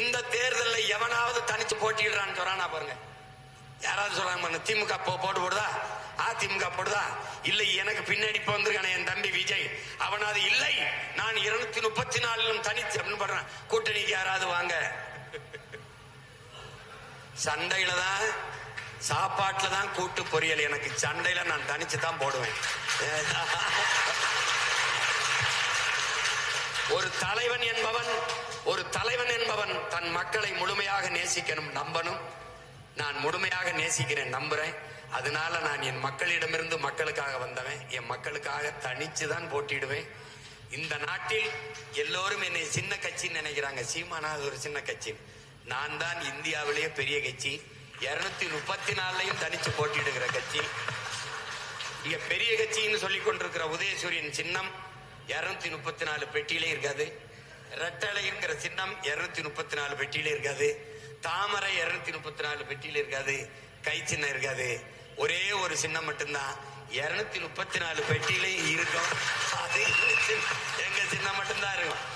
இந்த தேர்தலில் எவனாவது தனிச்சு போட்டிடுறான்னு சொல்றானா பாருங்க. யாராவது சொல்றாங்க திமுக போட்டு போடுதா? அதிமுக போடுதா? இல்லை எனக்கு பின்னாடி இப்போ வந்திருக்கானே என் தம்பி விஜய். அவனாவது இல்லை நான் இருநூத்தி முப்பத்தி நாலிலும் தனித்து அப்படின்னு பண்றேன் கூட்டணிக்கு யாராவது வாங்க. சண்டையில தான் சாப்பாட்டுல தான் கூட்டு பொரியல். எனக்கு சண்டையில நான் தனிச்சு தான் போடுவேன். ஒரு தலைவன் என்பவன் ஒரு தலைவன் என்பவன் தன் மக்களை முழுமையாக நேசிக்கணும் நம்பணும். நான் முழுமையாக நேசிக்கிறேன் நம்புறேன். அதனால நான் என் மக்களிடமிருந்து மக்களுக்காக வந்தவன். என் மக்களுக்காக தனிச்சு தான் போட்டியிடுவேன். இந்த நாட்டில் எல்லோரும் என்னை சின்ன கட்சின்னு நினைக்கிறாங்க. சீமானா அது ஒரு சின்ன கட்சி. நான் தான் இந்தியாவிலேயே பெரிய கட்சி. இருநூத்தி முப்பத்தி நாலுலையும் தனிச்சு போட்டிடுகிற கட்சி. இங்க பெரிய கட்சின்னு சொல்லிக் கொண்டிருக்கிற உதயசூரியன் சின்னம் இருநூத்தி முப்பத்தி நாலு பெட்டியிலே இருக்காது. ரெட்டலைங்கிற சின்னம் இருநூத்தி முப்பத்தி நாலு பெட்டியிலே இருக்காது. தாமரை இருநூத்தி முப்பத்தி நாலு பெட்டியில இருக்காது. கை சின்னம் இருக்காது. ஒரே ஒரு சின்னம் மட்டும்தான். இருநூத்தி முப்பத்தி நாலு பெட்டியிலையும் இருக்கும். அது எங்க சின்னம் மட்டும்தான் இருக்கும்.